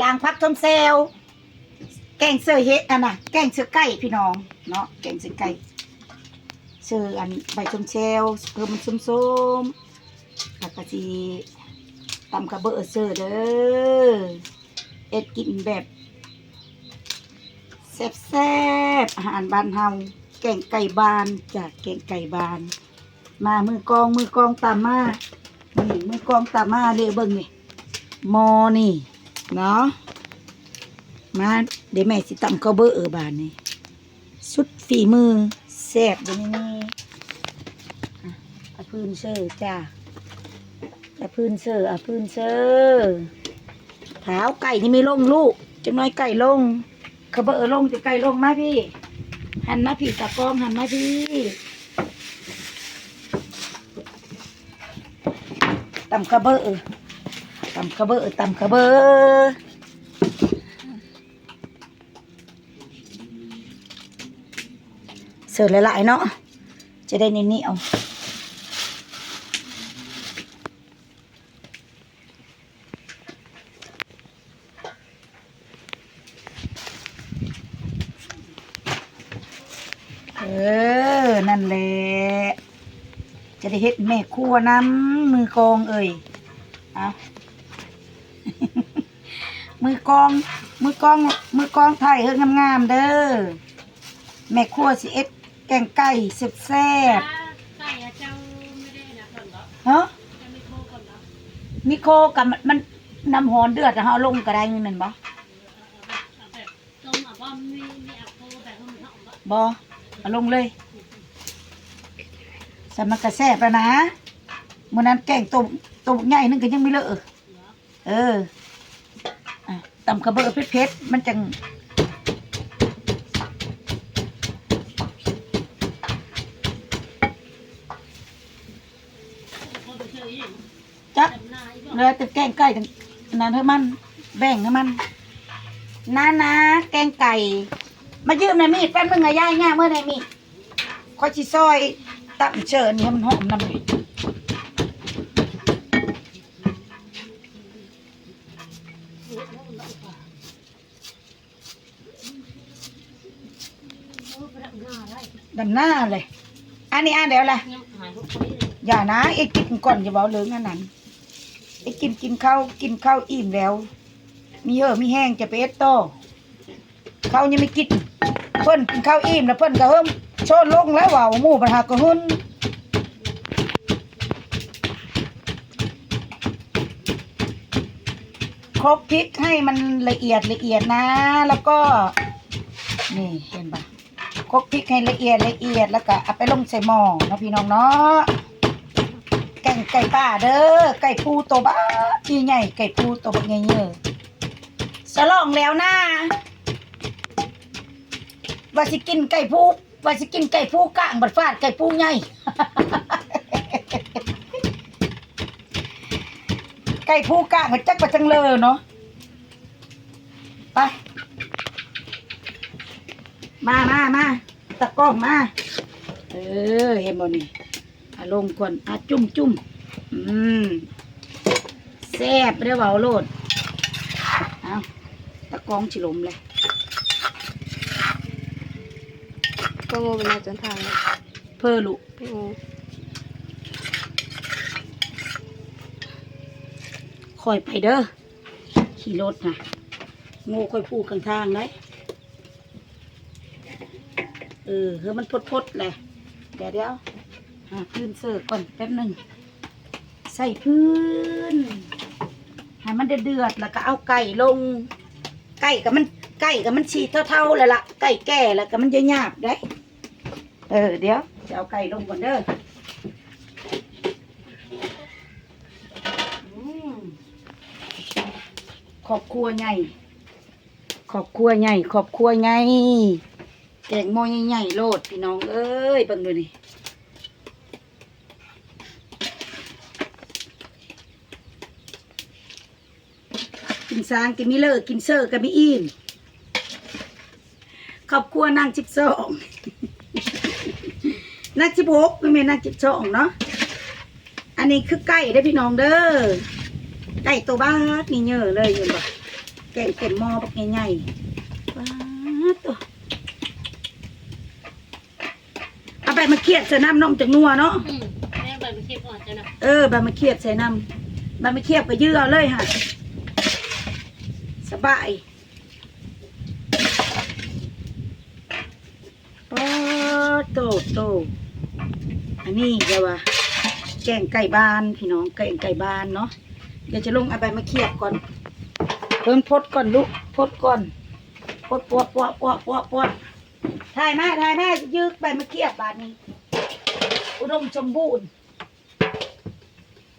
ล้างพักทมเซลแกงเสือเฮ็ดอันน่ะแกงเสือไก่พี่น้องเนาะแกงเสือไก่เสืออันใบชมเซลเพิ่มมันส้มๆแล้วก็สิตำกระเบอเสือเด้อเอ็ดกินแบบแซ่บๆอาหารบ้านเฮาแกงไก่บานจากแกงไก่บาน มามือกองมือกองตามมานี่มือกองตามมาเรียเบิ่งนี่มอนี่ เนาะมาเดี๋ยวแม่สิตำข้าวเบอร์เออบานนี่สุดฝีมือแซ่บเดี๋ยวนี้นี่อะเอาพื้นเซอร์จ้าอาพื้นเซอร์อาพื้นเซอร์เท้าไก่นี่ไม่ลงลูกจังน้อยไก่ลงข้าวเบอร์ลงจะไก่ลงไหมพี่ หันมาพี่ตะกร้องหันมาพี่ตำข้าวเบอร์ ตำข้าวเบอร์ตำข้าวเบอร์เสิร์ฟหลายๆเนาะจะได้เนียวๆเออ นั่นแหละ จะได้เฮ็ดแม่ครัวน้ำมือกองเอ่ย เอา มือกอง มือกอง มือกองไทยเฮงงามๆเด้อ แม่ครัวสิเอ็ดแกงไก่แซ่บไก่อะเจ้าไม่ได้นะก่อนเหรอๆเนาะจะไม่โทรก่อนเหรอมีโคกับมันมันน้ำหอนเดือดอะเฮาเอาลงก็ได้เงินนั่นบ่เอาแบบต้มอะบ่มีมีอะโทรแบบให้มันเหาะบ่บ่เอาลงเลยสมันกระแซ่บแล้วนะมื้อนั้นแกงต้มต้มใหญ่นึงก็ยังไม่เลอะเหรอเอออะ ตำกระเบือเผ็ดๆมันจังจักจำหน้าอีกบ่เลยแต่แกงไก่ทั้งนั้นให้มัน แบ่งให้มันนะนะแกงไก่ มายืมหน่อยมีดแป๊บนึงอะยายง่าเมื่อไหร่มีดคอยชิซอยตับเชิญให้มันหอมน้ำเลย โอ้พนักงานได้ ดำ หน้าเลย อันนี้อันเดียวละยังหลยอย่านะไอ้กินก่อนอย่าบอกเหลืองอันนั้นไอ้กินกินข้าวกินข้าวอิ่มแล้ว มีเยอะมีแห้งจะไปเอสโตเขายังไม่กินเพิ่นกินข้าวอิ่มแล้วเพิ่นก็เฮิมโชนลงแล้วว่าหมู่ปัญหาก็หุ่นครบพริกให้มันละเอียดละเอียดนะ แล้วก็ นี่เห็นปะ ครบพริกให้ละเอียดละเอียดแล้วก็เอาไปลงใส่หม้อนะพี่น้องเนาะแกงไก่ป้าเด้อไก่ปูตัวบ้าที่ใหญ่ไก่ปูตัวบักใหญ่เยอะสลองแล้วนะว่าสิกินไก่ปูว่าสิกินไก่ปูกลางบัดฟาดไก่ปูใหญ่ไก่ปูกลางมันจักประจังเลยเนาะไป มามามาตะกร้องมา เออ เห็นบ่นี่อาลงก่อนอาจุ่มจุ่มอืมแซ่บเด้อเบาโลดเอาตะกร้องฉิลมเลยก็โง่เป็นมาจนทางแล้วเพื่อลุโง่คอยไปเด้อขี่รถนะโง่ค่อยพูดกลางทางเลย เออเฮ้ยมันพดๆเลยเดี๋ยวเดี๋ยวหาพื้นเสิร์ฟก่อนแป๊บหนึ่งใส่พื้นให้มันเดือดแล้วก็เอาไก่ลง ไก่กับมันไก่กับมันฉีดเท่าๆเลยละไก่แก่แล้วก็มันจะหยาบได้เออเดี๋ยวจะเอาไก่ลงก่อนเด้อขอบครัวใหญ่ขอบครัวใหญ่ขอบครัวใหญ่ แกงหม้อใหญ่ๆโลดพี่น้องเอ้ยเบิ่งดูนี่กินซางกินมิเลอร์กินเซอร์กันไม่อิ่มครอบครัวนั่งจิบสองนั่งจิบหกไม่แม่นั่งจิบสองเนาะอันนี้คือไก่ได้พี่น้องเด้อไก่ตัวบ้าดนี่เยอะเลยเห็นบ่แกงเต็มหม้อบักใหญ่ๆว้าตัว เอาไปมาเคียดใส่น้ำนมจากนัวเนาะอืมแม่ใบมันเทียบก่อนจ้ะนะเออใบมะเขียบใส่น้ำใบมะเขียบก็ยื้อเอาเลยค่ะสบายโอ้โตโตอันนี้เดี๋ยวว่าแกงไก่บ้านพี่น้องแกงไก่บ้านเนาะเดี๋ยวจะลงเอาใบมะเขียบก่อนเพิ่มพดก่อนลูกพดก่อนพดปวดปวดปวดปวดปวด ถ่ายมาถ่ายมายื้อใบมะเขียบบานนี้ อุดมสมบูรณ์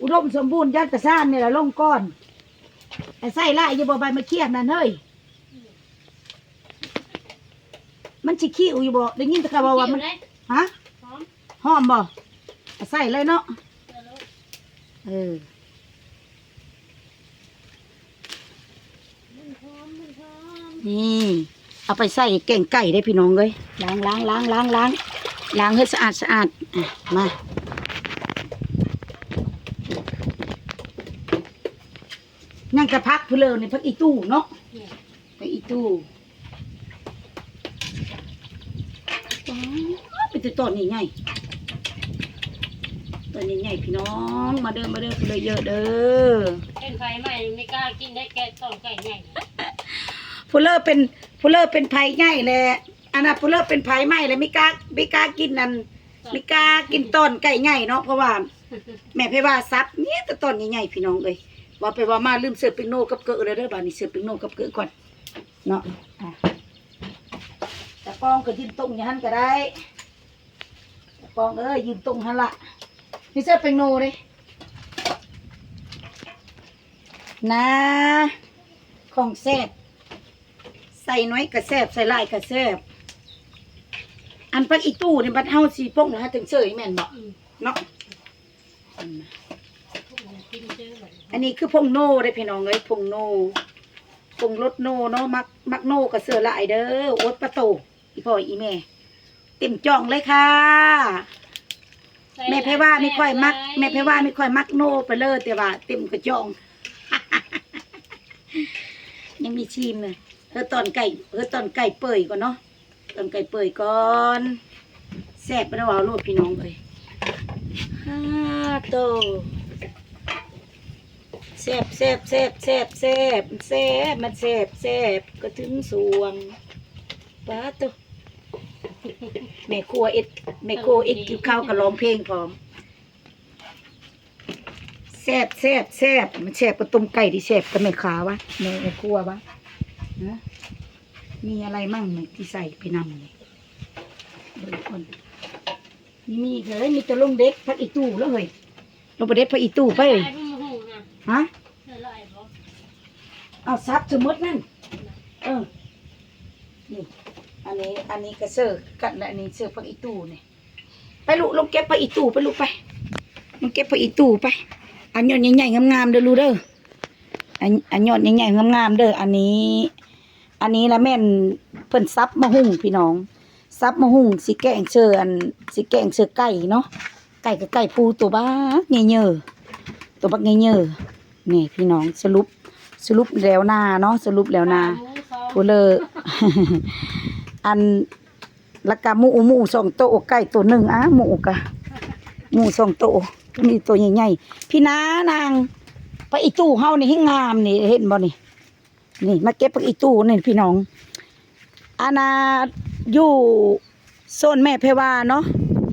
อุดมสมบูรณ์ยัดกระซ่านนี่แหละลงก้อนไอ้ไส้ไล่อยาบ่ใบมาเคียบนั่นเฮ้ยมันสิขี้อยู่บ่ได้ยินแตะกะว่าว่ามันเกี่ยวเลยฮะพร้อมหอมบ่เอาใส่เลยเนาะเดี๋ยวลูกเออมัน พร้อมมันพร้อมนี่เอาไปใส่แกงไก่ได้พี่น้องเลยล้างล้างล้างล้างล้างล้างให้สะอาดสะอาดอะมานั่งกระพักเพนเลยในพักอีตู้เนาะเนี่ยไปอีตู้ว้าวเป็นตัวต้นใหญ่ๆต้นใหญ่ๆพี่น้อง มาเด้อมาเด้อเพนเลยเยอะเด้อเป็นไฟใหม่ไม่กล้ากินได้แกะต่อไก่ใหญ่พูเลอร์เป็น พูเลอร์เป็นไผ่ใหญ่แหละอันนั้นพูเลอร์เป็นไผ่ใหม่เลยไม่กล้าไม่กล้ากินนั่นไม่กล้ากินต้นไก่ใหญ่เนาะเพราะว่า แม่เพว่าซับเนี่ยแต่ต้นใหญ่ๆพี่น้องเลยว่าไปว่ามาลืมเสือปิงโนกับเกลือเลยเด้อบาดนี้เสือปิงโนกับเกลือก่อนเนาะอะแต่ปองก็ยืนตรงอย่างนั้นก็ได้แต่ปองเอ้ยยืนตรงหันละมีเสือปิงโนเลยนะ ของแซ่บ ใส่น้อยกระแซบใส่หลายกระแซบอันปักอีตู้นี่บัดเฮาสีป้งนะฮะถึงเสยแม่นบ่อืมเนาะพวกมันกินเจอแบบอันนี้คือพงโน่ได้อพี่น้องเอ้ยพงโน่พงรถโน่เนาะมักมักโน่กับเสือลายเด้อโอ๊ตประตูอีพ่ออีแม่เต็มจ่องเลยค่ะ แม่เพว่าไม่ค่อยมัก แม่เพว่าไม่ค่อยมักโน่ไปเลยแต่ว่าเต็มกระจ่องยังมีชิมเลย เออตอนไก่เออตอนไก่เปื่อยก่อนเนาะตอนไก่เปื่อยก่อนแซ่บไปแล้วเอาโลดพี่น้องเลยฮ่าโตแซ่บแซ่บแซ่บแซ่บแซ่บแซ่บมันแซ่บแซ่บก็ถึงสวงป้าตัวแม่ครัวเอ็ดแม่ครัวเอ็ดกินข้าวกับร้องเพลงพร้อมแซ่บแซ่บแซ่บมันแซ่บกับต้มไก่ที่แซ่บกับแม่ขาวะแม่ครัววะ นะมีอะไรมั่งเนี่ยที่ใส่ไปนำเนี่ยเดี๋ยวก่อนนี่มีเลย มีแตะลงเด็กพักอีตู้แล้วเฮ้ยลงไปเด็กพักอีตู้ไปเลยไอ้พวกมันหูนะฮะเดี๋ยวเราไอ้บอกเอาซับสมมตินั่น เออ นี่ อันนี้ อันนี้กระเซอร์กันและอันนี้เสือผักอีตูเนี่ยไปลูกลงเก็บผักอีตูไปลูกไปลงเก็บผักอีตูไปอันยอดใหญ่ๆงามๆเด้อลูกเด้ออันอันยอดใหญ่ๆงามๆเด้ออันนี้ อันนี้ละแม่นเพิ่นซับมะหุ่งพี่น้องซับมะหุ่งสิแกงเชืออันสิแกงเชือไก่เนาะไก่กับไก่ปูตัวบ้าเงยเยอตัวบักเงยเยอนี่พี่น้องสรุปสรุปแล้วนาเนาะสรุปแล้วนาหมูสองผู้เลออันละกะหมูหมูสองโตไก่ตัวหนึ่งอะหมูกะหมูสองโตมีตัวใหญ่ๆพี่น้านางไปอีตู้เฮานี่ให้งามนี่เห็นบ่นี่ นี่ มาเก็บไปอีตู้นี่พี่น้องอาณาอยู่โซนแม่เพวาเนาะ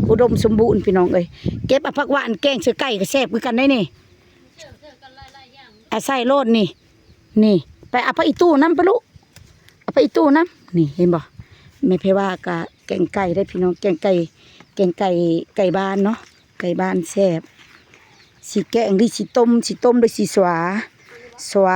อุดมสมบูรณ์พี่น้องเอ้ยเก็บเอาผักหวานแกงเสือไก่ก็แซ่บคือกันได้นี่เชื่อเชื่อกันหลายอย่างอาใส่โลดนี่ นี่ ไปเอาไปอีตู้น้ำไปลูกเอาไปอีตู้น้ำนี่เห็นบ่ไม่เพว่ากะแกงไก่ได้พี่น้องแกงไก่แกงไก่ไก่บ้านเนาะไก่บ้านแซ่บสีแกงดิสีต้มสีต้มด้วยสีสวาสวา